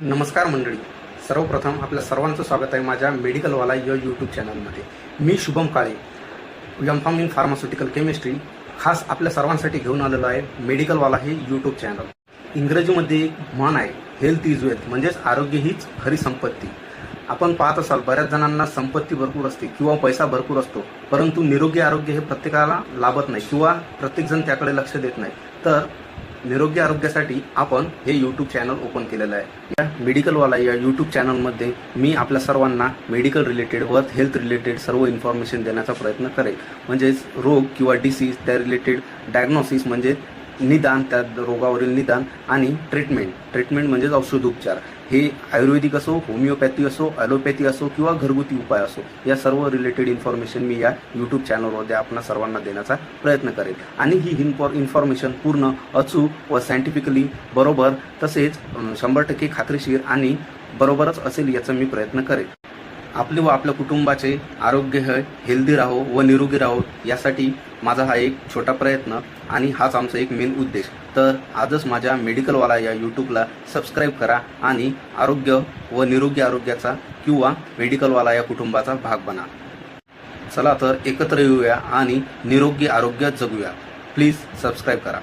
नमस्कार मंडळी. सर्वप्रथम आपल्या सर्वांचं स्वागत आहे माझ्या मेडिकलवाला या यूट्यूब चॅनलमध्ये मी Shubham Kale M pharm in pharmaceutical chemistry खास आपल्या सर्वांसाठी घेऊन आलेलो आहे मेडिकलवाला हे यूट्यूब चॅनल इंग्रजीमध्ये एक म्हण आहे हेल्थ इज वेल्थ म्हणजेच आरोग्य हीच खरी संपत्ती. आपण पाहत असाल बऱ्याच जणांना संपत्ती भरपूर असते किंवा पैसा भरपूर असतो परंतु निरोगी आरोग्य हे प्रत्येकाला लाभत नाही किंवा प्रत्येकजण त्याकडे लक्ष देत नाही. तर निरोगी आरोग्यासाठी आपण हे यूट्यूब चॅनल ओपन केलेलं आहे. या मेडिकलवाला या यूट्यूब चॅनलमध्ये मी आपल्या सर्वांना मेडिकल रिलेटेड व हेल्थ रिलेटेड सर्व इन्फॉर्मेशन देण्याचा प्रयत्न करेल. म्हणजेच रोग किंवा डिसीज त्या रिलेटेड डायग्नोसिस म्हणजे निदान त्या रोगावरील निदान आणि ट्रीटमेंट ट्रीटमेंट म्हणजेच औषधोपचार. हे आयुर्वेदिक असो होमिओपॅथी असो ॲलोपॅथी असो किंवा घरगुती उपाय असो या सर्व रिलेटेड इन्फॉर्मेशन मी या यूट्यूब चॅनलमध्ये आपणा सर्वांना देण्याचा प्रयत्न करेल आणि ही इन्फॉर इन्फॉर्मेशन पूर्ण अचूक व सायंटिफिकली बरोबर तसेच शंभर टक्के खात्रीशीर आणि बरोबरच असेल याचा मी प्रयत्न करेल आपले व आपल्या कुटुंबाचे आरोग्य हे हेल्दी राहो व निरोगी राहो यासाठी माझा हा एक छोटा प्रयत्न आणि हाच आमचा एक मेन उद्देश. तर आजच माझ्या मेडिकलवाला या यूट्यूबला सबस्क्राईब करा आणि आरोग्य व निरोगी आरोग्याचा किंवा मेडिकलवाला या कुटुंबाचा भाग बना. चला तर एकत्र येऊया आणि निरोगी आरोग्य जगूया. प्लीज सबस्क्राईब करा.